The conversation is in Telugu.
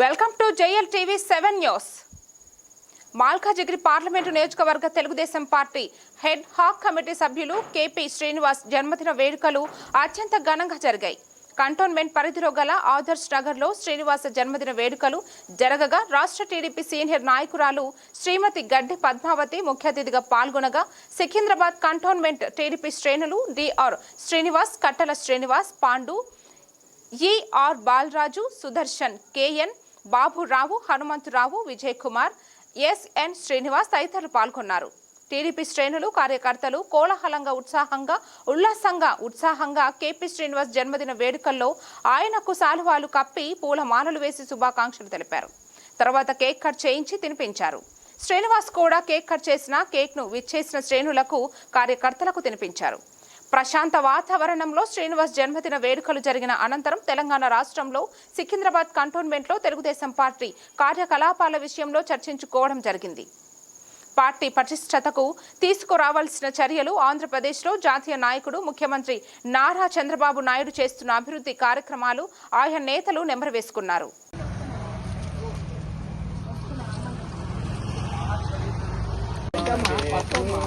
Welcome to JL TV seven news. Malkajgiri parliament నియోజకవర్గ Telugu Desam party ad hoc committee సభ్యులు కేపీ శ్రీనివాస్ జన్మదిన వేడుకలు అత్యంత ఘనంగా జరిగాయి. కంటోన్మెంట్ పరిధిలో గల ఆదర్శ్ నగర్లో శ్రీనివాస జన్మదిన వేడుకలు జరగగా రాష్ట్ర టీడీపీ సీనియర్ నాయకురాలు శ్రీమతి గడ్డి పద్మావతి ముఖ్య అతిథిగా పాల్గొనగా సికింద్రాబాద్ కంటోన్మెంట్ టీడీపీ శ్రేణులు DR Srinivas Kattala Srinivas Pandu ER Balaraju Sudarshan KN Baburao Hanumantharao Vijay Kumar SN Srinivas తదితరులు పాల్గొన్నారు. టీడీపీ శ్రేణులు కార్యకర్తలు కోలాహలంగా ఉత్సాహంగా ఉల్లాసంగా ఉత్సాహంగా కేపీ శ్రీనివాస్ జన్మదిన వేడుకల్లో ఆయనకు సాలువాలు కప్పి పూలమాలలు వేసి శుభాకాంక్షలు తెలిపారు. తర్వాత కేక్ కట్ చేయించి తినిపించారు. శ్రీనివాస్ కూడా కేక్ కట్ చేసిన కేక్ను విచ్చేసిన శ్రేణులకు కార్యకర్తలకు తినిపించారు. ప్రశాంత వాతావరణంలో శ్రీనివాస్ జన్మదిన వేడుకలు జరిగిన అనంతరం తెలంగాణ రాష్ట్రంలో సికింద్రాబాద్ కంటోన్మెంట్లో తెలుగుదేశం పార్టీ కార్యకలాపాల విషయంలో చర్చించుకోవడం జరిగింది. పార్టీ పటిష్టతకు తీసుకురావాల్సిన చర్యలు ఆంధ్రప్రదేశ్లో జాతీయ నాయకుడు ముఖ్యమంత్రి నారా చంద్రబాబు నాయుడు చేస్తున్న అభివృద్ధి కార్యక్రమాలు ఆయా నేతలు నెమరవేసుకున్నారు. పక్కమ్మా,